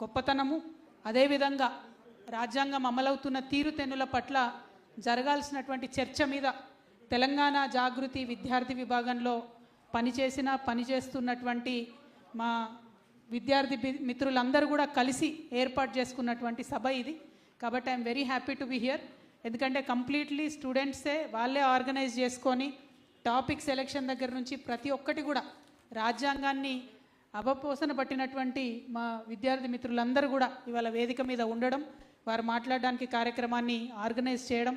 గొప్పతనము అదేవిధంగా రాజ్యాంగం అమలవుతున్న తీరుతెన్నుల పట్ల జరగాల్సినటువంటి చర్చ మీద తెలంగాణ జాగృతి విద్యార్థి విభాగంలో పనిచేసిన పనిచేస్తున్నటువంటి మా విద్యార్థి మిత్రులందరూ కూడా కలిసి ఏర్పాటు చేసుకున్నటువంటి సభ ఇది. కాబట్టి I'm very happy to be here. ఎందుకంటే కంప్లీట్లీ స్టూడెంట్సే వాళ్ళే ఆర్గనైజ్ చేసుకొని టాపిక్ సెలెక్షన్ దగ్గర నుంచి ప్రతి ఒక్కటి కూడా రాజ్యాంగాన్ని అవపోసన పట్టినటువంటి మా విద్యార్థి మిత్రులందరూ కూడా ఇవాళ వేదిక మీద ఉండడం వారు మాట్లాడడానికి కార్యక్రమాన్ని ఆర్గనైజ్ చేయడం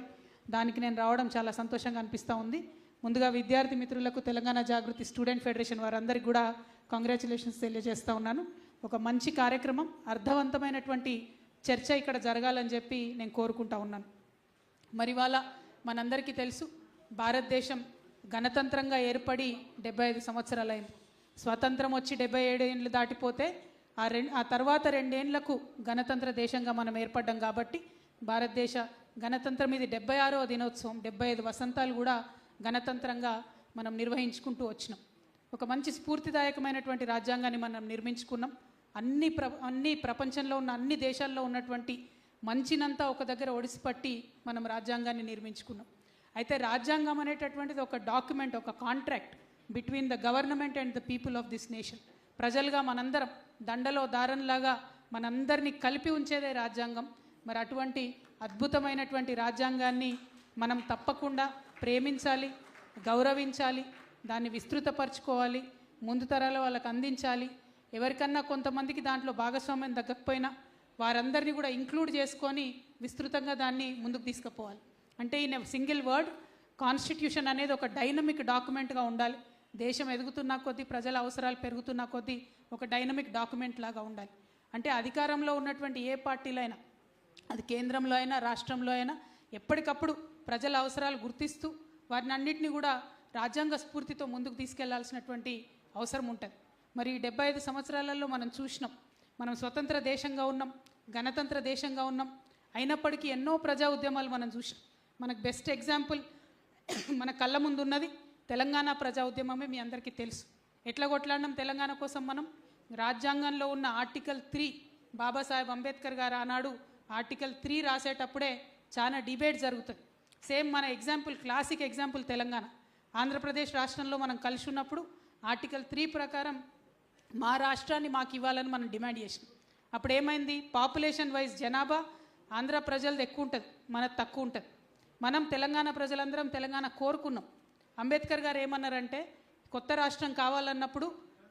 దానికి నేను రావడం చాలా సంతోషంగా అనిపిస్తూ ఉంది. ముందుగా విద్యార్థి మిత్రులకు తెలంగాణ జాగృతి స్టూడెంట్ ఫెడరేషన్ వారందరికీ కూడా కంగ్రాచులేషన్స్ తెలియజేస్తూ ఉన్నాను. ఒక మంచి కార్యక్రమం అర్థవంతమైనటువంటి చర్చ ఇక్కడ జరగాలని చెప్పి నేను కోరుకుంటా ఉన్నాను. మరి వాళ్ళ మనందరికీ తెలుసు భారతదేశం గణతంత్రంగా ఏర్పడి డెబ్బై ఐదు సంవత్సరాలైంది. స్వాతంత్రం వచ్చి డెబ్బై ఏడు ఏళ్ళు దాటిపోతే ఆ రెం ఆ తర్వాత రెండేండ్లకు గణతంత్ర దేశంగా మనం ఏర్పడ్డాం కాబట్టి భారతదేశ గణతంత్రం ఇది డెబ్బై ఆరో దినోత్సవం డెబ్బై ఐదు వసంతాలు కూడా గణతంత్రంగా మనం నిర్వహించుకుంటూ వచ్చినాం. ఒక మంచి స్ఫూర్తిదాయకమైనటువంటి రాజ్యాంగాన్ని మనం నిర్మించుకున్నాం. అన్ని ప్ర అన్ని ప్రపంచంలో ఉన్న అన్ని దేశాల్లో ఉన్నటువంటి మంచినంతా ఒక దగ్గర ఒడిసిపట్టి మనం రాజ్యాంగాన్ని నిర్మించుకున్నాం. అయితే రాజ్యాంగం అనేటటువంటిది ఒక డాక్యుమెంట్ ఒక contract. Between the government and the people of this nation ప్రజలుగా మనందరం దండలో దారంలాగా మనందరినీ కలిపి ఉంచేదే రాజ్యాంగం. మరి అటువంటి అద్భుతమైనటువంటి రాజ్యాంగాన్ని మనం తప్పకుండా ప్రేమించాలి గౌరవించాలి దాన్ని విస్తృతపరచుకోవాలి ముందు తరాల వాళ్ళకి అందించాలి. ఎవరికన్నా కొంతమందికి దాంట్లో భాగస్వామ్యం తగ్గకపోయినా వారందరినీ కూడా ఇంక్లూడ్ చేసుకొని విస్తృతంగా దాన్ని ముందుకు తీసుకుపోవాలి. అంటే ఈయన సింగిల్ వర్డ్ కాన్స్టిట్యూషన్ అనేది ఒక డైనమిక్ డాక్యుమెంట్గా ఉండాలి. దేశం ఎదుగుతున్న కొద్దీ ప్రజల అవసరాలు పెరుగుతున్న కొద్దీ ఒక డైనమిక్ డాక్యుమెంట్ లాగా ఉండాలి. అంటే అధికారంలో ఉన్నటువంటి ఏ పార్టీలో అయినా అది కేంద్రంలో అయినా రాష్ట్రంలో అయినా ఎప్పటికప్పుడు ప్రజల అవసరాలు గుర్తిస్తూ వారిని అన్నింటినీ కూడా రాజ్యాంగ స్ఫూర్తితో ముందుకు తీసుకెళ్ళాల్సినటువంటి అవసరం ఉంటుంది. మరి డెబ్బై ఐదు సంవత్సరాలలో మనం చూసినాం మనం స్వతంత్ర దేశంగా ఉన్నాం గణతంత్ర దేశంగా ఉన్నాం అయినప్పటికీ ఎన్నో ప్రజా ఉద్యమాలు మనం చూసాం మనకు బెస్ట్ ఎగ్జాంపుల్ మన కళ్ళ ముందు ఉన్నది తెలంగాణ ప్రజా ఉద్యమమే మీ అందరికీ తెలుసు. ఎట్లా కొట్లాడినాం తెలంగాణ కోసం మనం? రాజ్యాంగంలో ఉన్న ఆర్టికల్ త్రీ బాబాసాహెబ్ అంబేద్కర్ గారు ఆనాడు ఆర్టికల్ త్రీ రాసేటప్పుడే చాలా డిబేట్ జరుగుతుంది. సేమ్ మన example classic example Telangana. Andhra Pradesh రాష్ట్రంలో మనం కలిసి ఉన్నప్పుడు ఆర్టికల్ త్రీ ప్రకారం మా రాష్ట్రాన్ని మాకు ఇవ్వాలని మనం డిమాండ్ చేసినాం. అప్పుడు ఏమైంది? పాపులేషన్ వైజ్ జనాభా ఆంధ్ర ప్రజలది ఎక్కువ ఉంటుంది మనది తక్కువ ఉంటుంది. మనం తెలంగాణ ప్రజలందరం తెలంగాణ కోరుకున్నాం. అంబేద్కర్ గారు ఏమన్నారంటే కొత్త రాష్ట్రం కావాలన్నప్పుడు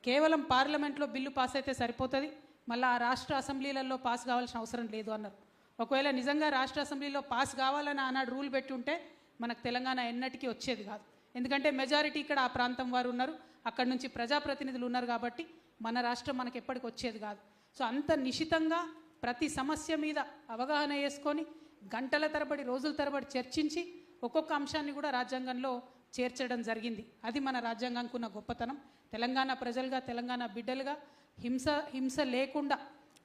కేవలం పార్లమెంట్లో బిల్లు పాస్ అయితే సరిపోతుంది మళ్ళీ ఆ రాష్ట్ర అసెంబ్లీలలో పాస్ కావాల్సిన అవసరం లేదు అన్నారు. ఒకవేళ నిజంగా రాష్ట్ర అసెంబ్లీలో పాస్ కావాలని ఆనాడు రూల్ పెట్టి ఉంటే మనకు తెలంగాణ ఎన్నటికీ వచ్చేది కాదు. ఎందుకంటే మెజారిటీ ఇక్కడ ఆ ప్రాంతం వారు ఉన్నారు అక్కడ నుంచి ప్రజాప్రతినిధులు ఉన్నారు కాబట్టి మన రాష్ట్రం మనకి ఎప్పటికి వచ్చేది కాదు. సో అంత నిశితంగా ప్రతి సమస్య మీద అవగాహన చేసుకొని గంటల తరబడి రోజుల తరబడి చర్చించి ఒక్కొక్క అంశాన్ని కూడా రాజ్యాంగంలో చేర్చడం జరిగింది. అది మన రాజ్యాంగానికి ఉన్న గొప్పతనం. తెలంగాణ ప్రజలుగా తెలంగాణ బిడ్డలుగా హింస హింస లేకుండా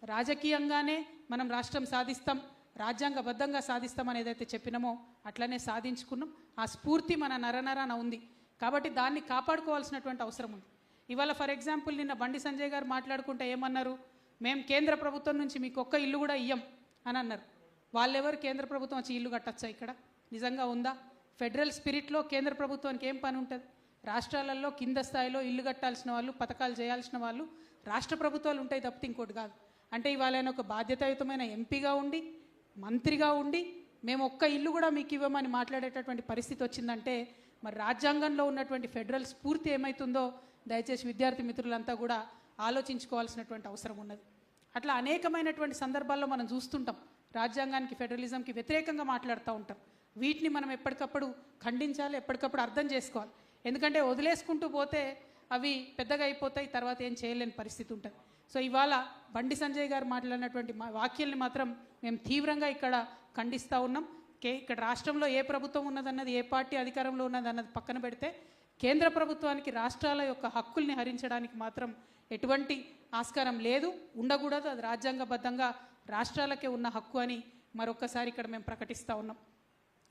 రాజకీయంగానే మనం రాష్ట్రం సాధిస్తాం రాజ్యాంగబద్ధంగా సాధిస్తాం ఏదైతే చెప్పినామో అట్లనే సాధించుకున్నాం. ఆ స్ఫూర్తి మన నరనరాన ఉంది. కాబట్టి దాన్ని కాపాడుకోవాల్సినటువంటి అవసరం ఉంది. ఇవాళ ఫర్ ఎగ్జాంపుల్ నిన్న బండి సంజయ్ గారు మాట్లాడుకుంటే ఏమన్నారు? మేము కేంద్ర ప్రభుత్వం నుంచి మీకు ఒక్క ఇల్లు కూడా ఇయ్యం అని అన్నారు. వాళ్ళెవరు కేంద్ర ప్రభుత్వం వచ్చి ఇల్లు కట్టచ్చా ఇక్కడ? నిజంగా ఉందా? ఫెడరల్ స్పిరిట్లో కేంద్ర ప్రభుత్వానికి ఏం పని ఉంటుంది? రాష్ట్రాలలో కింద స్థాయిలో ఇల్లు కట్టాల్సిన వాళ్ళు పథకాలు చేయాల్సిన వాళ్ళు రాష్ట్ర ప్రభుత్వాలు ఉంటాయి తప్పితే ఇంకోటి కాదు. అంటే ఇవాళ ఆయన ఒక బాధ్యతాయుతమైన ఎంపీగా ఉండి మంత్రిగా ఉండి మేము ఒక్క ఇల్లు కూడా మీకు ఇవ్వమని మాట్లాడేటటువంటి పరిస్థితి వచ్చిందంటే మరి రాజ్యాంగంలో ఉన్నటువంటి ఫెడరల్ స్ఫూర్తి ఏమవుతుందో దయచేసి విద్యార్థి మిత్రులంతా కూడా ఆలోచించుకోవాల్సినటువంటి అవసరం ఉన్నది. అట్లా అనేకమైనటువంటి సందర్భాల్లో మనం చూస్తుంటాం. రాజ్యాంగానికి ఫెడరలిజంకి వ్యతిరేకంగా మాట్లాడుతూ ఉంటాం. వీటిని మనం ఎప్పటికప్పుడు ఖండించాలి ఎప్పటికప్పుడు అర్థం చేసుకోవాలి. ఎందుకంటే వదిలేసుకుంటూ పోతే అవి పెద్దగా అయిపోతాయి తర్వాత ఏం చేయలేని పరిస్థితి ఉంటుంది. సో ఇవాళ బండి సంజయ్ గారు మాట్లాడినటువంటి మా వాక్యాల్ని మాత్రం మేము తీవ్రంగా ఇక్కడ ఖండిస్తూ ఉన్నాం. కే ఇక్కడ రాష్ట్రంలో ఏ ప్రభుత్వం ఉన్నదన్నది ఏ పార్టీ అధికారంలో ఉన్నదన్నది పక్కన పెడితే కేంద్ర ప్రభుత్వానికి రాష్ట్రాల యొక్క హక్కుల్ని హరించడానికి మాత్రం ఎటువంటి ఆస్కారం లేదు. ఉండకూడదు అది రాజ్యాంగబద్ధంగా రాష్ట్రాలకే ఉన్న హక్కు అని మరొకసారి ఇక్కడ మేము ప్రకటిస్తూ ఉన్నాం.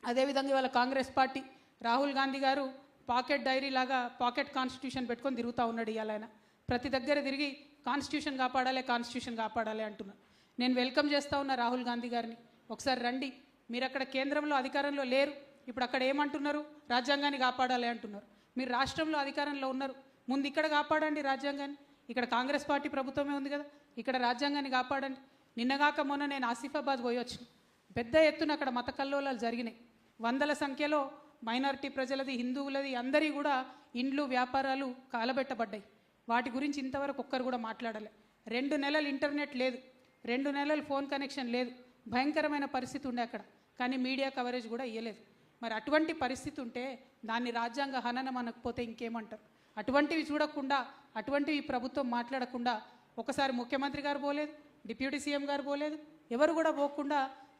అదేవిధంగా ఇవాళ కాంగ్రెస్ పార్టీ రాహుల్ గాంధీ గారు పాకెట్ డైరీ లాగా పాకెట్ కాన్స్టిట్యూషన్ పెట్టుకొని తిరుగుతూ ఉన్నాడు ఇవాళ ఆయన. ప్రతి దగ్గర తిరిగి కాన్స్టిట్యూషన్ కాపాడాలి కాన్స్టిట్యూషన్ కాపాడాలి అంటున్నారు. నేను వెల్కమ్ చేస్తూ ఉన్న రాహుల్ గాంధీ గారిని. ఒకసారి రండి. మీరు అక్కడ కేంద్రంలో అధికారంలో లేరు. ఇప్పుడు అక్కడ ఏమంటున్నారు? రాజ్యాంగాన్ని కాపాడాలి అంటున్నారు. మీరు రాష్ట్రంలో అధికారంలో ఉన్నారు. ముందు ఇక్కడ కాపాడండి రాజ్యాంగాన్ని. ఇక్కడ కాంగ్రెస్ పార్టీ ప్రభుత్వమే ఉంది కదా. ఇక్కడ రాజ్యాంగాన్ని కాపాడండి. నిన్నగాక మొన్న నేను ఆసిఫాబాద్ పోయి వచ్చిన పెద్ద ఎత్తున అక్కడ మత కల్లోలాలు జరిగినాయి. వందల సంఖ్యలో మైనారిటీ ప్రజలది హిందువులది అందరి కూడా ఇండ్లు వ్యాపారాలు కాలబెట్టబడ్డాయి. వాటి గురించి ఇంతవరకు ఒక్కరు కూడా మాట్లాడలే. రెండు నెలలు ఇంటర్నెట్ లేదు. రెండు నెలలు ఫోన్ కనెక్షన్ లేదు. భయంకరమైన పరిస్థితి ఉండే అక్కడ. కానీ మీడియా కవరేజ్ కూడా ఇవ్వలేదు మరి అటువంటి పరిస్థితి ఉంటే దాన్ని రాజ్యాంగ హననం అనకపోతే ఇంకేమంటారు? అటువంటివి చూడకుండా అటువంటివి ప్రభుత్వం మాట్లాడకుండా ఒకసారి ముఖ్యమంత్రి గారు పోలేదు డిప్యూటీ సీఎం గారు పోలేదు ఎవరు కూడా పోకుండా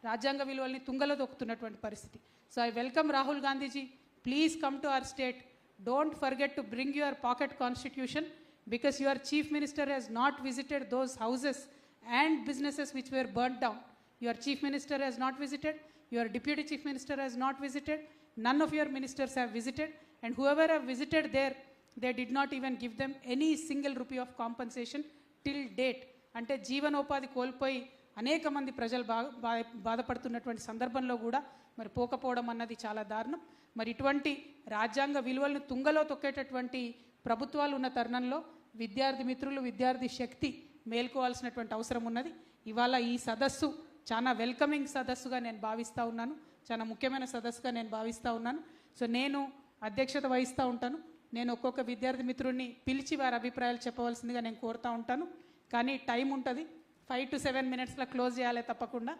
రాజ్యాంగ విలువల్ని తుంగలో దొక్కుతున్నటువంటి పరిస్థితి so I welcome Rahul Gandhiji please come to our state don't forget to bring your pocket constitution because your chief minister has not visited those houses and businesses which were burnt down. Your chief minister has not visited, your deputy chief minister has not visited, none of your ministers have visited, and whoever have visited there, they did not even give them any single rupee of compensation till date. అంటే జీవనోపాధి కోల్పోయి అనేక మంది ప్రజలు బా బా- బాధపడుతున్నటువంటి సందర్భంలో కూడా మరి పోకపోవడం అన్నది చాలా దారుణం. మరి ఇటువంటి రాజ్యాంగ విలువలను తుంగలో తొక్కేటటువంటి ప్రభుత్వాలు ఉన్న తరుణంలో విద్యార్థి మిత్రులు విద్యార్థి శక్తి మేల్కోవాల్సినటువంటి అవసరం ఉన్నది. ఇవాళ ఈ సదస్సు చాలా వెల్కమింగ్ సదస్సుగా నేను భావిస్తూ ఉన్నాను. చాలా ముఖ్యమైన సదస్సుగా నేను భావిస్తూ ఉన్నాను. సో నేను అధ్యక్షత వహిస్తూ ఉంటాను. నేను ఒక్కొక్క విద్యార్థి మిత్రుడిని పిలిచి వారి అభిప్రాయాలు చెప్పవలసిందిగా నేను కోరుతూ ఉంటాను. కానీ టైం ఉంటుంది. ఫైవ్ టు సెవెన్ మినిట్స్లో క్లోజ్ చేయాలి తప్పకుండా.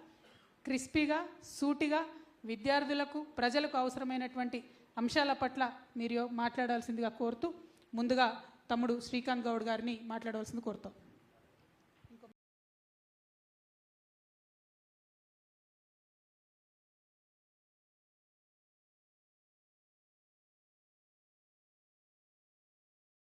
క్రిస్పీగా సూటిగా విద్యార్థులకు ప్రజలకు అవసరమైనటువంటి అంశాల పట్ల మీరు మాట్లాడాల్సిందిగా కోరుతూ ముందుగా తమ్ముడు శ్రీకాంత్ గౌడ్ గారిని మాట్లాడవలసింది కోరుతాం.